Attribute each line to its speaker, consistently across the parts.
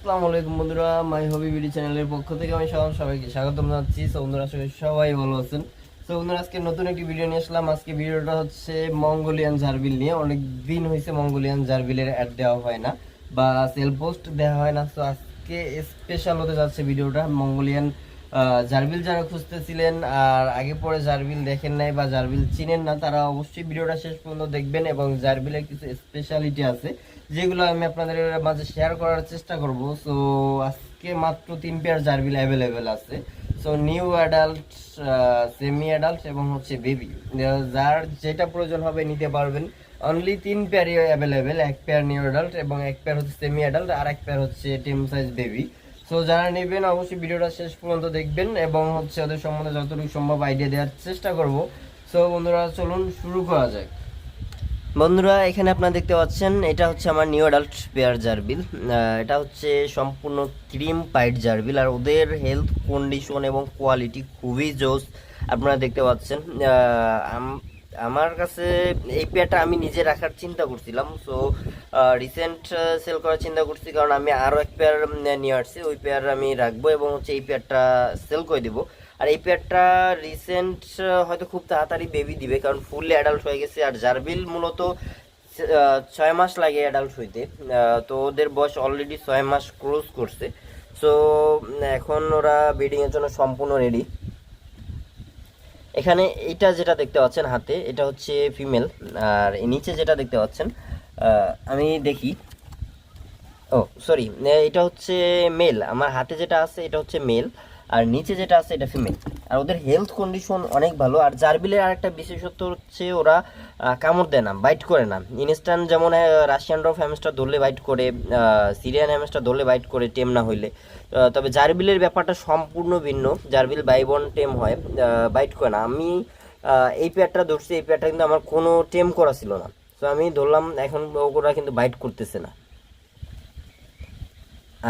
Speaker 1: আসসালামু আলাইকুম বন্ধুরা, মাই হবি বিডি চ্যানেলের পক্ষ থেকে আমি সবার সবাইকে স্বাগতম জানাচ্ছি। সো বন্ধুরা সবাই ভালো আছেন। সো বন্ধুরা, আজকে নতুন একটি ভিডিও নিয়ে আসলাম। আজকে ভিডিওটা হচ্ছে মঙ্গোলিয়ান জারবিল নিয়ে। অনেক দিন হয়েছে মঙ্গোলিয়ান জারবিলের অ্যাড দেওয়া হয় না বা সেল পোস্ট দেওয়া হয় না। তো আজকে স্পেশাল হতে যাচ্ছে ভিডিওটা মঙ্গোলিয়ান জারবিল যারা খুঁজতেছিলেন আর আগে পরে জারবিল দেখেন নাই বা জারবিল চিনেন না, তারা অবশ্যই ভিডিওটা শেষ পর্যন্ত দেখবেন এবং জারবিলের কিছু স্পেশালিটি আছে, যেগুলো আমি আপনাদের মাঝে শেয়ার করার চেষ্টা করব। সো আজকে মাত্র তিন পেয়ার জারবিল অ্যাভেলেবেল আছে। So new adult semi adult এবং হচ্ছে বেবি যার যেটা প্রয়োজন হবে নিতে পারবেন। অনলি তিন পেয়ারই অ্যাভেলেবেল এক পেয়ার নিউ অ্যাডাল্ট এবং এক পেয়ার হচ্ছে সেমি অ্যাডাল্ট আর এক পেয়ার হচ্ছে টেম সাইজ বেবি সো যারা নেবেন, অবশ্যই ভিডিওটা শেষ পর্যন্ত দেখবেন এবং হচ্ছে ওদের সম্বন্ধে যতটুকু সম্ভব আইডিয়া দেওয়ার চেষ্টা করব। সো বন্ধুরা, চলুন শুরু করা যাক। বন্ধুরা, এখানে আপনারা দেখতে পাচ্ছেন, এটা হচ্ছে আমার নিউ অ্যাডাল্ট পেয়ার জারবিল এটা হচ্ছে সম্পূর্ণ ক্রিম পাইট জারবিল আর ওদের হেলথ কন্ডিশন এবং কোয়ালিটি খুবই জোস। আপনারা দেখতে পাচ্ছেন আমার কাছে এই পেয়ারটা আমি নিজে রাখার চিন্তা করছিলাম সো রিসেন্ট সেল করার চিন্তা করছি, কারণ আমি আরও এক পেয়ার নিয়ে আসছি, ওই পেয়ার আমি রাখব এবং হচ্ছে এই পেয়ারটা সেল করে দেবো। আর এই পেয়ারটা রিসেন্ট হয়তো খুব তাড়াতাড়ি বেবি দিবে, কারণ ফুললি অ্যাডাল্ট হয়ে গেছে, আর জারবিল মূলত ছয় মাস লাগে অ্যাডাল্ট হইতে তো ওদের বয়স অলরেডি ছয় মাস ক্রস করছে। সো এখন ওরা ব্রিডিং এর জন্য সম্পূর্ণ রেডি এখানে এটা যেটা দেখতে পাচ্ছেন হাতে, এটা হচ্ছে ফিমেল আর নিচে যেটা দেখতে পাচ্ছেন আমি দেখি। ও সরি এটা হচ্ছে মেল আমার হাতে যেটা আছে এটা হচ্ছে মেল আর নিচে যেটা আছে এটা ফিমেল আর ওদের হেলথ কন্ডিশন অনেক ভালো। আর জারবিলের আরেকটা বিশেষত্ব হচ্ছে ওরা কামড় দেয় না বাইট করে না। ইনস্ট্যান্ট যেমন রাশিয়ান রফ হ্যামস্টার ধরলে বাইট করে সিরিয়ান হ্যামস্টার ধরলে বাইট করে টেম না হইলে। তবে জারবিলের ব্যাপারটা সম্পূর্ণ ভিন্ন। জারবিল বাইবন টেম হয় বাইট করে না। আমি এই পেয়ারটা ধরছি, এই পেয়ারটা কিন্তু আমার কোনো টেম করা ছিল না। তো আমি ধরলাম, এখন ওরা কিন্তু বাইট করতেছে না।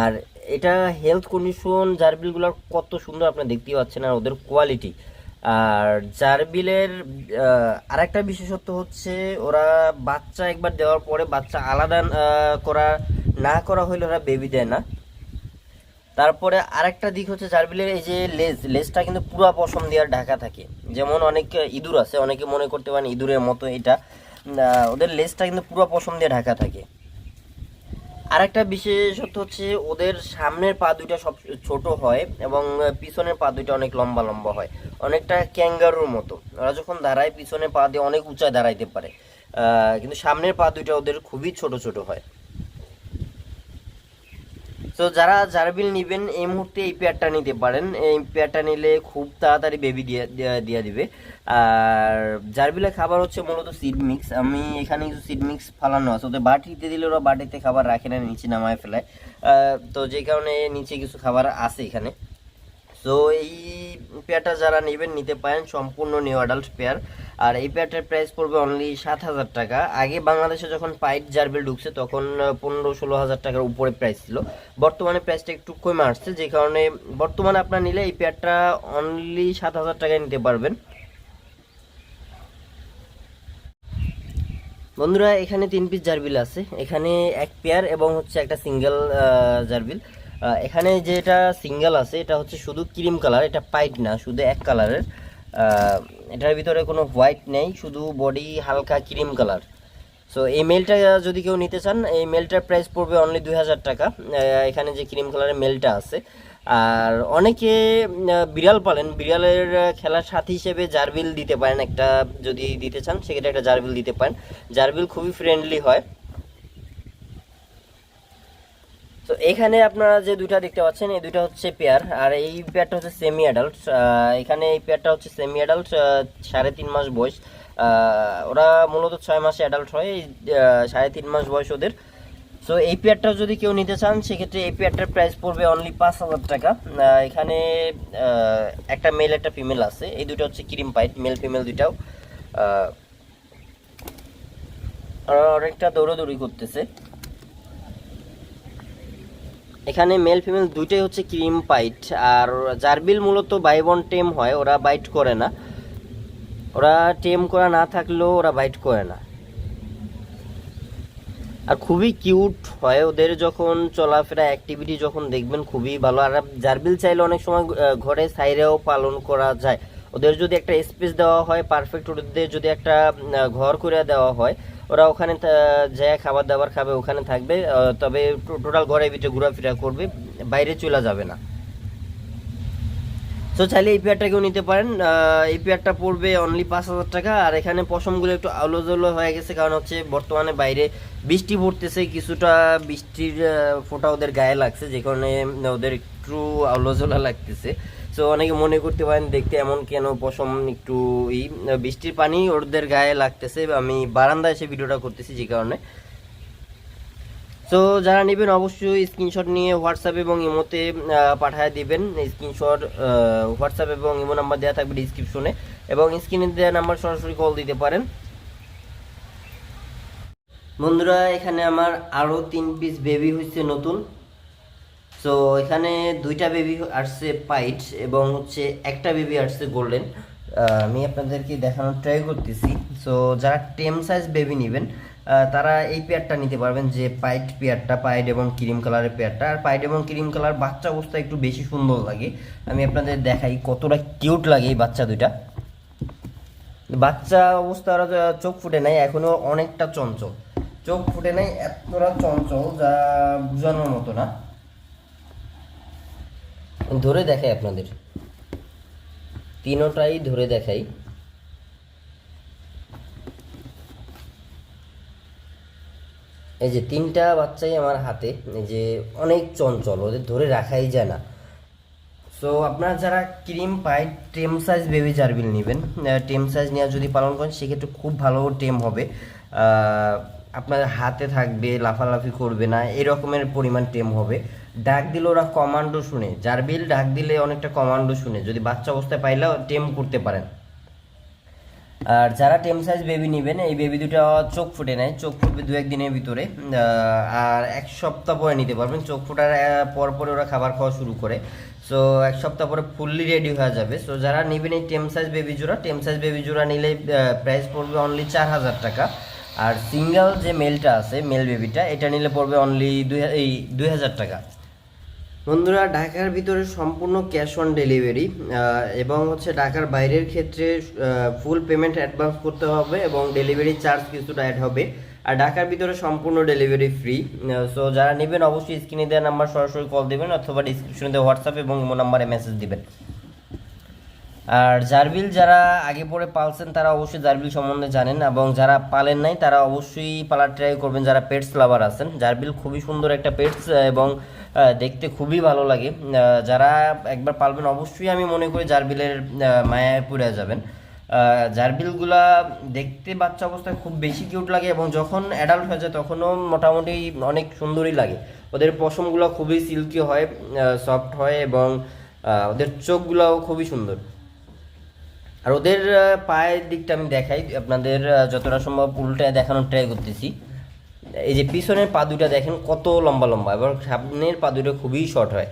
Speaker 1: আর এটা হেলথ কন্ডিশন জারবিলগুলোর কত সুন্দর আপনি দেখতেই পাচ্ছেন আর ওদের কোয়ালিটি আর জারবিলের আরেকটা বিশেষত্ব হচ্ছে ওরা বাচ্চা একবার দেওয়ার পরে বাচ্চা আলাদা করা, না করা হইলে ওরা বেবি দেয় না। তারপরে আরেকটা দিক হচ্ছে জারবিলের এই যে লেজ, লেজটা কিন্তু পুরো পশম দেওয়ার ঢাকা থাকে। যেমন অনেক ইঁদুর আছে, অনেকে মনে করতে পারেন ইঁদুরের মতো এটা। ওদের লেজটা কিন্তু পুরো পশম দিয়ে ঢাকা থাকে। আরেকটা বিশেষত্ব হচ্ছে ওদের সামনের পা দুইটা সব ছোট হয় এবং পিছনের পা দুইটা অনেক লম্বা লম্বা হয়। অনেকটা ক্যাঙ্গারুর মতো। ওরা যখন দাঁড়ায়, পিছনের পা দিয়ে অনেক উঁচায় দাঁড়াইতে পারে। কিন্তু সামনের পা দুইটা ওদের খুবই ছোট ছোট হয়। তো যারা জারবিল নেবেন, এই মুহূর্তে এই পেয়ারটা নিতে পারেন। এই পেয়ারটা নিলে খুব তাড়াতাড়ি বেবি দিয়ে, দিয়ে- দিবে। আর জারবিলের খাবার হচ্ছে মূলত সিড মিক্স আমি এখানে কিছু সিড মিক্স ফালানো আছে। ওদের বাটিতে দিলে ওরা বাটিতে খাবার রাখে না, নিচে নামায় ফেলায় তো যে কারণে নিচে কিছু খাবার আছে এখানে। তো এই পেয়ারটা যারা নেবেন, নিতে পারেন। সম্পূর্ণ নিউ অ্যাডাল্ট পেয়ার আর এই পেয়ারটার প্রাইস পড়বে অনলি সাত হাজার টাকা। আগে বাংলাদেশে যখন পাইট জার্বেল ঢুকছে, তখন পনেরো ষোলো হাজার টাকার উপরে প্রাইস ছিল। বর্তমানে প্রাইসটা একটু কমে আসছে, যে কারণে বর্তমানে আপনার নিলে এই পেয়ারটা অনলি সাত হাজার টাকায় নিতে পারবেন। বন্ধুরা, এখানে তিন পিস জারবিল আছে। এখানে এক পেয়ার এবং হচ্ছে একটা সিঙ্গেল জারবিল এখানে যেটা সিঙ্গেল আছে, এটা হচ্ছে শুধু ক্রিম কালার এটা পাইট না, শুধু এক কালারের এটার ভিতরে কোনো হোয়াইট নেই, শুধু বডি হালকা ক্রিম কালার সো এই মেলটা যদি কেউ নিতে চান, এই মেলটার প্রাইস পড়বে অনলি দুই হাজার টাকা। এখানে যে ক্রিম কালারের মেলটা আছে। আর অনেকে বিড়াল পালেন। বিড়ালের খেলার সাথী হিসেবে জারবিল দিতে পারেন একটা, যদি দিতে চান, সেক্ষেত্রে একটা জারবিল দিতে পারেন। জারবিল খুবই ফ্রেন্ডলি হয়। তো এখানে আপনারা যে দুইটা দেখতে পাচ্ছেন এই দুইটা হচ্ছে পেয়ার আর এই পেয়ারটা হচ্ছে সেমি অ্যাডাল্ট এখানে এই পেয়ারটা হচ্ছে সেমি অ্যাডাল্ট সাড়ে তিন মাস বয়স। ওরা মূলত ছয় মাসে অ্যাডাল্ট হয় এই, সাড়ে তিন মাস বয়স ওদের। সো এই পেয়ারটা যদি কেউ নিতে চান সেক্ষেত্রে এই পেয়ারটার প্রাইস পড়বে অনলি পাঁচ হাজার টাকা। এখানে একটা মেল একটা ফিমেল আছে। এই দুটো হচ্ছে ক্রিম পাইট মেল ফিমেল দুইটাও। অনেকটা দৌড়াদৌড়ি করতেছে। এখানে মেল ফিমেল দুইটাই হচ্ছে ক্রিম পাইট আর জারবিল মূলত বাই বাইবন টেম হয়, ওরা বাইট করে না। ওরা টেম করা না থাকলেও ওরা বাইট করে না। আর খুবই কিউট হয় ওদের যখন চলাফেরা অ্যাক্টিভিটি যখন দেখবেন, খুবই ভালো। আর জারবিল চাইলে অনেক সময় ঘরে সাইরেও পালন করা যায়। ওদের যদি একটা স্পেস দেওয়া হয় পারফেক্ট ওদের যদি একটা ঘর করে দেওয়া হয় ওরা ওখানে যায় খাবার দাবার খাবে, ওখানে থাকবে তবে টোটাল ঘরের ভিতরে ঘোরাফেরা করবে, বাইরে চলে যাবে না। তো চাইলে এই পেয়ারটাকেও নিতে পারেন। এই পেয়ারটা পড়বে অনলি পাঁচ হাজার টাকা, আর এখানে পশমগুলো একটু আলো জলো হয়ে গেছে, কারণ হচ্ছে বর্তমানে বাইরে বৃষ্টি পড়তেছে, কিছুটা বৃষ্টির ফোঁটা ওদের গায়ে লাগছে, যে কারণে ওদের একটু আলো জোলা লাগতেছে। তো অনেকে মনে করতে পারেন দেখতে এমন কেন পশম একটু এই বৃষ্টির পানি ওদের গায়ে লাগতেছে আমি বারান্দায় এসে ভিডিওটা করতেছি যে কারণে। সো যারা নেবেন অবশ্যই স্ক্রিনশট নিয়ে হোয়াটসঅ্যাপ এবং ইমোতে পাঠিয়ে দিবেন। স্ক্রিনশট হোয়াটসঅ্যাপ এবং ইমো নাম্বার দেওয়া থাকবে ডিসক্রিপশনে এবং স্ক্রিনে দেওয়া নাম্বার সরাসরি কল দিতে পারেন। বন্ধুরা, এখানে আমার আরও তিন পিস বেবি হয়েছে নতুন। সো এখানে দুইটা বেবি আসছে পাইট এবং হচ্ছে একটা বেবি আসছে গোল্ডেন আমি আপনাদেরকে দেখানোর ট্রাই করতেছি। সো যারা টেম সাইজ বেবি নেবেন তারা এই পেয়ারটা নিতে পারবেন যে পাইট পেয়ারটা পাইট এবং ক্রিম কালারের পেয়ারটা আর পাইট এবং ক্রিম কালার বাচ্চা অবস্থায় একটু বেশি সুন্দর লাগে। আমি আপনাদের দেখাই কতটা কিউট লাগে এই বাচ্চা দুইটা। বাচ্চা অবস্থা ওরা চোখ ফুটে নাই এখনও অনেকটা চঞ্চল। চোখ ফুটে নাই, এতটা চঞ্চল যা বোঝানোর মতো না। ধরে দেখাই আপনাদের। তিনোটাই ধরে দেখাই। এই যে তিনটা বাচ্চাই আমার হাতে যে অনেক চঞ্চল, ওদের ধরে রাখাই যায় না। সো আপনারা যারা ক্রিম পাই টেম সাইজ বেবি জারবিল নেবেন। টেম সাইজ নেওয়া যদি পালন করেন, সেক্ষেত্রে খুব ভালো টেম হবে। আপনার হাতে থাকবে, লাফালাফি করবে না এরকমের পরিমাণ টেম হবে। ডাক দিলে ওরা কমান্ডো শুনে। জারবিল ডাক দিলে অনেকটা কমান্ডো শুনে। যদি বাচ্চা অবস্থায় পাইলেও টেম করতে পারেন। আর যারা টেম সাইজ বেবি নেবেন, এই বেবি দুটো চোখ ফুটে নেয়। চোখ ফুটবে দু একদিনের ভিতরে। আর এক সপ্তাহ পরে নিতে পারবেন। চোখ ফোটার পর পরে ওরা খাবার খাওয়া শুরু করে। সো এক সপ্তাহ পরে ফুললি রেডি হয়ে যাবে। সো যারা নেবেন এই টেম সাইজ বেবি জোড়া, টেম সাইজ বেবি জোড়া নিলে প্রাইস পড়বে অনলি চার হাজার টাকা। আর সিঙ্গেল যে মেলটা আছে, মেল বেবিটা, এটা নিলে পড়বে অনলি দুই এই দুই হাজার টাকা। বন্ধুরা, ঢাকার ভিতরে সম্পূর্ণ ক্যাশ অন ডেলিভারি এবং হচ্ছে ঢাকার বাইরের ক্ষেত্রে ফুল পেমেন্ট অ্যাডভান্স করতে হবে এবং ডেলিভারি চার্জ কিছুটা অ্যাড হবে। আর ঢাকার ভিতরে সম্পূর্ণ ডেলিভারি ফ্রি সো যারা নেবেন অবশ্যই স্ক্রিনে দেওয়া নাম্বার সরাসরি কল দেবেন অথবা ডিসক্রিপশনে দেওয়া হোয়াটসঅ্যাপ এবং নাম্বারে মেসেজ দিবেন। আর জারবিল যারা আগে পরে পালছেন, তারা অবশ্যই জারবিল সম্বন্ধে জানেন এবং যারা পালেন নাই, তারা অবশ্যই পালার ট্রাই করবেন, যারা পেটস লাভার আছেন। জারবিল খুবই সুন্দর একটা পেটস এবং দেখতে খুবই ভালো লাগে। যারা একবার পালবেন, অবশ্যই আমি মনে করি জারবিলের মায়ায় পড়ে যাবেন। জারবিলগুলা দেখতে বাচ্চা অবস্থায় খুব বেশি কিউট লাগে এবং যখন অ্যাডাল্ট হয়ে যায়, তখনও মোটামুটি অনেক সুন্দরই লাগে। ওদের পশমগুলো খুবই সিল্কি হয় সফট হয় এবং ওদের চোখগুলোও খুবই সুন্দর। আর ওদের পায়ের দিকটা আমি দেখাই। আপনাদের যতটা সম্ভব উল্টায় দেখানোর ট্রাই করতেছি। এই যে পিছনের পা দুটা দেখেন, কত লম্বা লম্বা, এবং সামনের পা দুটো খুবই শর্ট হয়।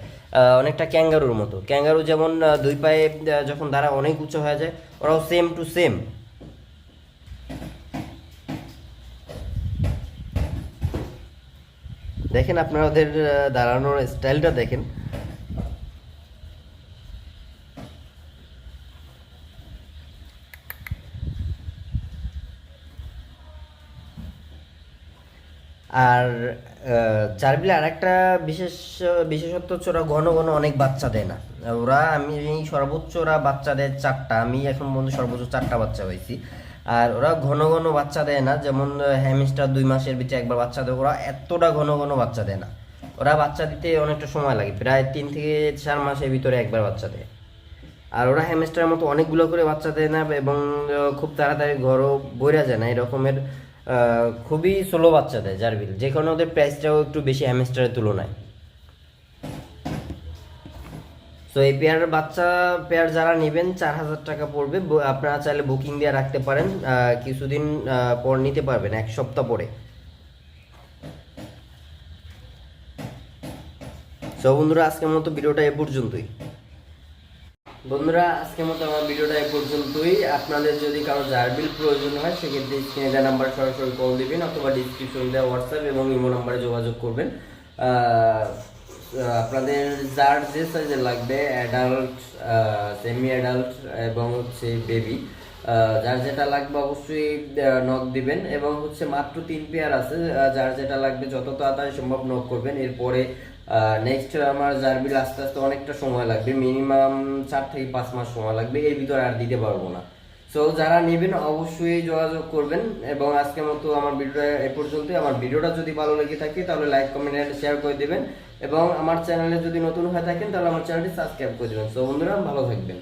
Speaker 1: অনেকটা ক্যাঙ্গারুর মতো। ক্যাঙ্গারু যেমন দুই পায়ে যখন দাঁড়া অনেক উঁচু হয়ে যায়, ওরাও সেম টু সেম দেখেন আপনারা ওদের দাঁড়ানোর স্টাইলটা দেখেন। আর জারবিলে আর একটা বিশেষ, বিশেষত্ব হচ্ছে ওরা ঘন ঘন অনেক বাচ্চা দেয় না। ওরা, আমি সর্বোচ্চ ওরা বাচ্চা দেয় চারটা, আমি এখন পর্যন্ত সর্বোচ্চ চারটা বাচ্চা পাইছি। আর ওরা ঘন ঘন বাচ্চা দেয় না, যেমন হ্যামিস্টার দুই মাসের ভিতরে একবার বাচ্চা দেয়, ওরা এতটা ঘন ঘন বাচ্চা দেয় না। ওরা বাচ্চা দিতে অনেকটা সময় লাগে, প্রায় তিন থেকে চার মাসের ভিতরে একবার বাচ্চা দেয়। আর ওরা হ্যামস্টারের মতো অনেকগুলো করে বাচ্চা দেয় না, এবং খুব তাড়াতাড়ি ঘরও বইরা যায় না, এরকমের খুবই স্লো বাচ্চা দেয় জারবিল যে কারণে ওদের প্রাইসটাও একটু বেশি হ্যামস্টারের তুলনায়। তো এই পেয়ার বাচ্চা পেয়ার যারা নেবেন, চার হাজার টাকা পড়বে। আপনারা চাইলে বুকিং দিয়ে রাখতে পারেন। কিছুদিন পর নিতে পারবেন, এক সপ্তাহ পরে। সো বন্ধুরা, আজকের মতো ভিডিওটা এ পর্যন্তই। বন্ধুরা, আজকের মতো আমার ভিডিওটা এই পর্যন্তই। আপনাদের যদি কারও জারবিল প্রয়োজন হয়, সেক্ষেত্রে স্ক্রিনে দেওয়া নাম্বার সরাসরি কল দিবেন অথবা ডিসক্রিপশন দেওয়া হোয়াটসঅ্যাপ এবং ইমো নাম্বারে যোগাযোগ করবেন। আপনাদের যার যে সাইজের লাগবে অ্যাডাল্ট সেমি অ্যাডাল্ট এবং হচ্ছে বেবি যার যেটা লাগবে অবশ্যই নক দিবেন এবং হচ্ছে মাত্র তিন পেয়ার আছে। যার যেটা লাগবে, যত তাড়াতাড়ি সম্ভব নক করবেন। এরপরে নেক্সট আমার জার্বিল আস্তে আস্তে অনেকটা সময় লাগবে। মিনিমাম চার থেকে পাঁচ মাস সময় লাগবে। এর ভিতরে আর দিতে পারব না। সো যারা নেবেন অবশ্যই যোগাযোগ করবেন এবং আজকের মতো আমার ভিডিওটা এ পর্যন্তই। আমার ভিডিওটা যদি ভালো লেগে থাকে, তাহলে লাইক কমেন্ট এন্ড শেয়ার করে দেবেন। এবং আমার চ্যানেলে যদি নতুন হয়ে থাকেন, তাহলে আমার চ্যানেলটি সাবস্ক্রাইব করে দেবেন। সো বন্ধুরা, ভালো থাকবেন।